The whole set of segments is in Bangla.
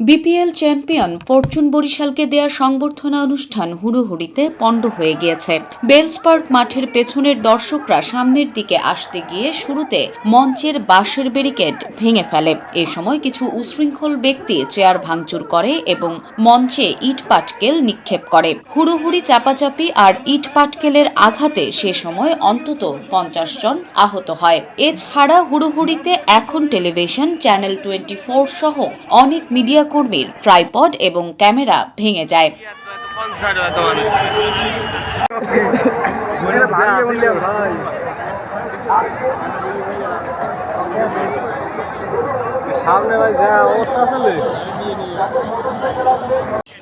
বিপিএল চ্যাম্পিয়ন ফরচুন বরিশালকে দেয়া সংবর্ধনা অনুষ্ঠান হুড়োহুড়িতে পণ্ড হয়ে গিয়েছে। বেলস পার্ক মাঠের পেছনের দর্শকরা সামনের দিকে আসতে গিয়ে শুরুতে মঞ্চের বাঁশের ব্যারিকেড ভেঙে ফেলে। এ সময় কিছু উশৃঙ্খল ব্যক্তি চেয়ার ভাঙচুর করে এবং মঞ্চে ইট পাটকেল নিক্ষেপ করে। হুড়োহুড়ি, চাপাচাপি আর ইট পাটকেলের আঘাতে সে সময় অন্তত পঞ্চাশ জন আহত হয়। এছাড়া হুড়োহুড়িতে এখন টেলিভিশন চ্যানেল টোয়েন্টি ফোর সহ অনেক মিডিয়া কর্মীর ট্রাইপড এবং ক্যামেরা ভেঙে যায়। সামনে ভাই যা অবস্থা আসলে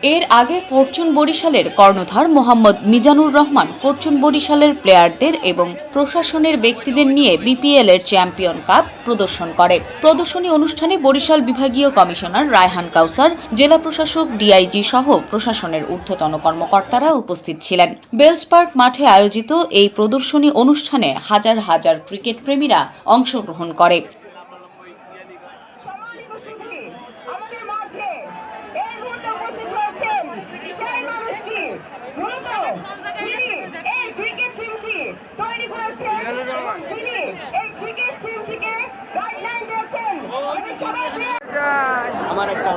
এর আগে ফরচুন বরিশালের কর্ণধার মোহাম্মদ মিজানুর রহমান ফরচুন বরিশালের প্লেয়ারদের এবং প্রশাসনের ব্যক্তিদের নিয়ে বিপিএল এর চ্যাম্পিয়ন কাপ প্রদর্শন করে। প্রদর্শনী অনুষ্ঠানে বরিশাল বিভাগীয় কমিশনার রায়হান কাউসার, জেলা প্রশাসক ডিআইজি সহ প্রশাসনের ঊর্ধ্বতন কর্মকর্তারা উপস্থিত ছিলেন। বেলস পার্ক মাঠে আয়োজিত এই প্রদর্শনী অনুষ্ঠানে হাজার হাজার ক্রিকেট প্রেমীরা অংশগ্রহণ করে। সেই মানুষটি মূলত যিনি এই ক্রিকেট টিমটি তৈরি করেছেন যিনি এই ক্রিকেট টিমটিকে গাইডলাইন দিয়েছেন আমাদের সবাই আমার একটা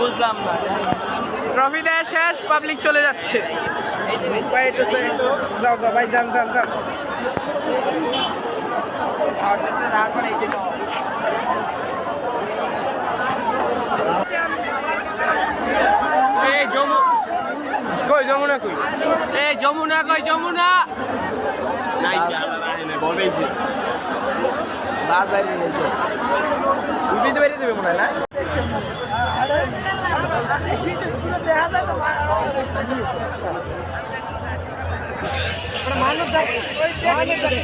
বুঝলাম না ট্রফি শেষ পাবলিক চলে যাচ্ছে যাও যাও ভাই যান যান যান কই যমুনা কই? এই যমুনা কই, যমুনা? নাই বলবেইছি বাস বাইরে নিয়ে যাও। মনে হয় আছে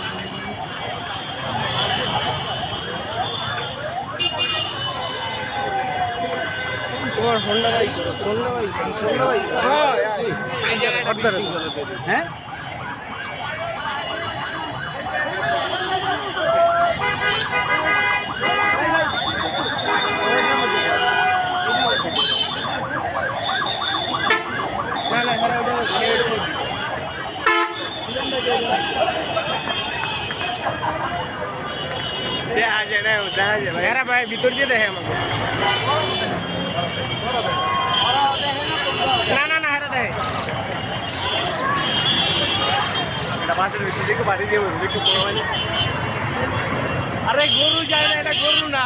হ্যাঁ হ্যাঁ দেখা যায় হ্যাঁ ভাই ভিতর দিয়ে দেখে আমাকে না না না হ্যাঁ দেখে এটা মাঠের ভিতরে দিকে বাড়ি দিয়ে একটু বড় মানে আরে গরু যায় না এটা গরু না